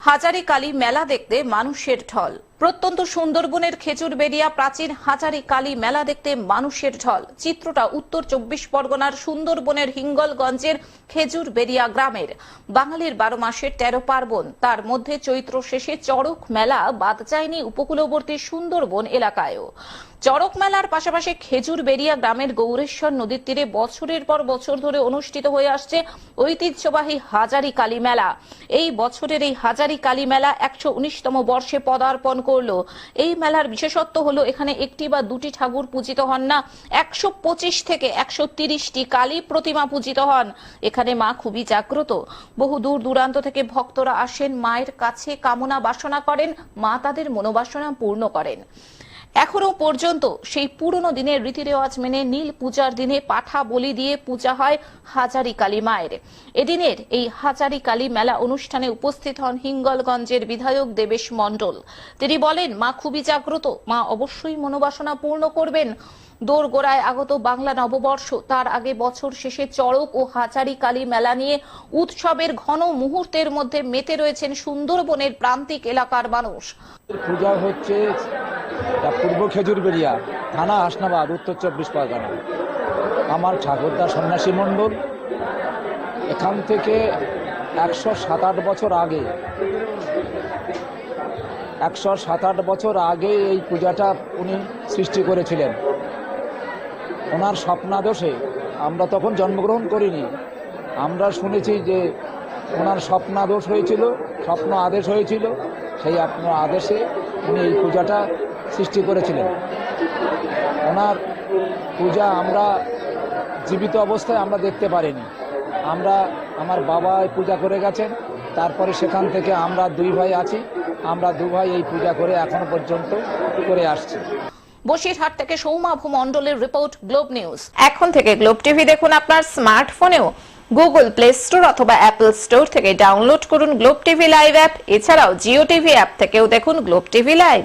হাজারি কালী মেলা দেখতে মানুষের ঢল। প্রত্যন্ত সুন্দরবনের খেজুর বেরিয়া প্রাচীন হাজারি কালী মেলা দেখতে মানুষের ঢল। চিত্রটা উত্তর চব্বিশ পরগনার সুন্দরবনের হিঙ্গলগঞ্জের খেজুর বেরিয়া গ্রামের। বাঙালির বারো মাসের তেরো পার্বণ। তার মধ্যে চৈত্র শেষে চড়ক মেলা, বাদ যায়নি উপকূলবর্তী সুন্দরবন এলাকায়ও। চড়ক মেলার পাশাপাশি খেজুর বেরিয়া গ্রামের গৌরেশ্বর নদীর তীরে বছরের পর বছর ধরে অনুষ্ঠিত হয়ে আসছে ঐতিহ্যবাহী হাজারি কালী মেলা। এই বছরের এই হাজারি কালী মেলা একশো উনিশতম বর্ষে পদার্পণ করল। এই মেলার বিশেষত্ব হলো, এখানে একটি বা দুটি ঠাকুর পূজিত হন না। একশো পঁচিশ থেকে একশো তিরিশটি কালী প্রতিমা পূজিত হন। এখানে মা খুবই জাগ্রত। বহু দূর দূরান্ত থেকে ভক্তরা আসেন, মায়ের কাছে কামনা বাসনা করেন, মা তাদের মনোবাসনা পূর্ণ করেন। এখনও পর্যন্ত সেই পুরনো দিনের রীতি রেওয়াজ মেনে নীল পূজার দিনে পাঠা বলি দিয়ে পূজা হয় হাজারি কালী মায়ের। এদিনের এই হাজারি কালী মেলা অনুষ্ঠানে উপস্থিত হন হিঙ্গলগঞ্জের বিধায়ক দেবেশ মণ্ডল। তিনি বলেন, মা খুবই জাগ্রত। মা অবশ্যই মনোবাসনা পূর্ণ করবেন। দোরগোড়ায় আগত বাংলা নববর্ষ, তার আগে বছর শেষে চড়ক ও হাজারি কালী মেলা নিয়ে উৎসবের ঘন মুহূর্তের মধ্যে মেতে রয়েছেন সুন্দরবনের প্রান্তিক এলাকার মানুষ। পূজা হচ্ছে তা পূর্ব খেজুরবেড়িয়া, থানা হাসনাবাদ, উত্তর চব্বিশ পরগনা। আমার ঠাকুরদা সন্ন্যাসী মণ্ডল, এখান থেকে একশো সাত আট বছর আগে, একশো সাত আট বছর আগে এই পূজাটা উনি সৃষ্টি করেছিলেন। ওনার স্বপ্নাদোষে আমরা তখন জন্মগ্রহণ করিনি। আমরা শুনেছি যে ওনার স্বপ্নাদোষ হয়েছিল, স্বপ্ন আদেশ হয়েছিল, সেই আপনার আদেশে উনি এই পূজাটা সৃষ্টি করেছিলেন। ওনার পূজা আমরা জীবিত অবস্থায় আমরা দেখতে পারিনি। আমরা আমার বাবা এই পূজা করে গেছেন। তারপরে সেখান থেকে আমরা দুই ভাই আছি। আমরা দু ভাই এই পূজা করে এখনও পর্যন্ত করে আসছি। বসিরহাট থেকে সৌমাভু মণ্ডলের রিপোর্ট গ্লোব নিউজ। এখন থেকে গ্লোব টিভি দেখুন আপনার স্মার্টফোনেও। গুগল প্লে স্টোর অথবা অ্যাপল স্টোর থেকে ডাউনলোড করুন গ্লোব টিভি লাইভ অ্যাপ। এছাড়াও জিও টিভি অ্যাপ থেকেও দেখুন গ্লোব টিভি লাইভ।